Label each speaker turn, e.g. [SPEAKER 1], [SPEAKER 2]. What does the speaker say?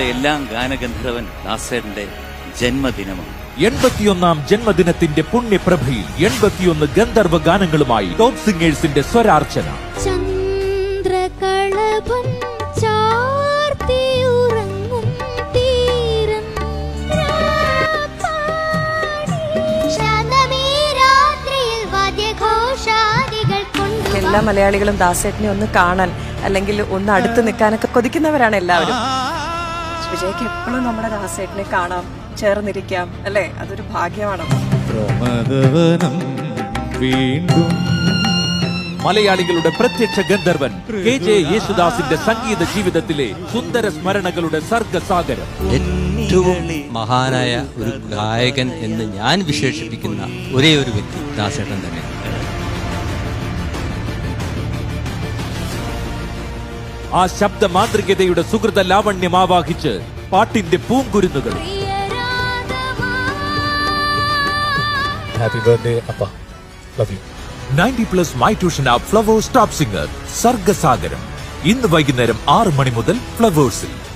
[SPEAKER 1] നമ്മുടെ എല്ലാം ഗാനഗന്ധർവൻ ദാസേട്ടന്റെ ജന്മദിനമാണ്.
[SPEAKER 2] എൺപത്തിയൊന്നാം ജന്മദിനത്തിന്റെ പുണ്യപ്രഭയിൽ എൺപത്തിയൊന്ന് ഗന്ധർവ ഗാനങ്ങളുമായി ടോപ്പ് സിംഗേഴ്സിന്റെ സ്വരാർച്ചന.
[SPEAKER 3] ചന്ദ്രകളഭം
[SPEAKER 4] എല്ലാ മലയാളികളും ദാസേട്ടനെ ഒന്ന് കാണാൻ അല്ലെങ്കിൽ ഒന്ന് അടുത്ത് നിൽക്കാനൊക്കെ കൊതിക്കുന്നവരാണ് എല്ലാവരും. വിജയ്ക്ക് എപ്പോഴും നമ്മുടെ ദാസേട്ടിനെ കാണാം ചേർന്നിരിക്കാം അല്ലേ? അതൊരു ഭാഗ്യമാണ്.
[SPEAKER 2] പ്രമദവനം വീണ്ടും. മലയാളികളുടെ പ്രത്യക്ഷ ഗന്ധർവൻ കെ ജെ യേശുദാസിന്റെ സംഗീത ജീവിതത്തിലെ സുന്ദര സ്മരണകളുടെ സർഗസാഗരം.
[SPEAKER 5] ഏറ്റവും മഹാനായ ഒരു ഗായകൻ എന്ന് ഞാൻ വിശേഷിപ്പിക്കുന്ന ഒരേ ഒരു വ്യക്തി ദാസേട്ടൻ തന്നെ
[SPEAKER 2] ആ ശബ്ദ മാന്ത്രികതയുടെ സുഹൃത ലാവണ്യം ആവാഹിച്ച് പാട്ടിന്റെ പൂങ്കുരുന്നുകൾ.
[SPEAKER 6] ഹാപ്പി ബർത്ത്ഡേ അപ്പ. Love you
[SPEAKER 2] ninety plus my tuition app Flowers top singer സർഗസാഗരം. ഇന്ന് വൈകുന്നേരം ആറ് മണി മുതൽ ഫ്ലവേഴ്സിൽ.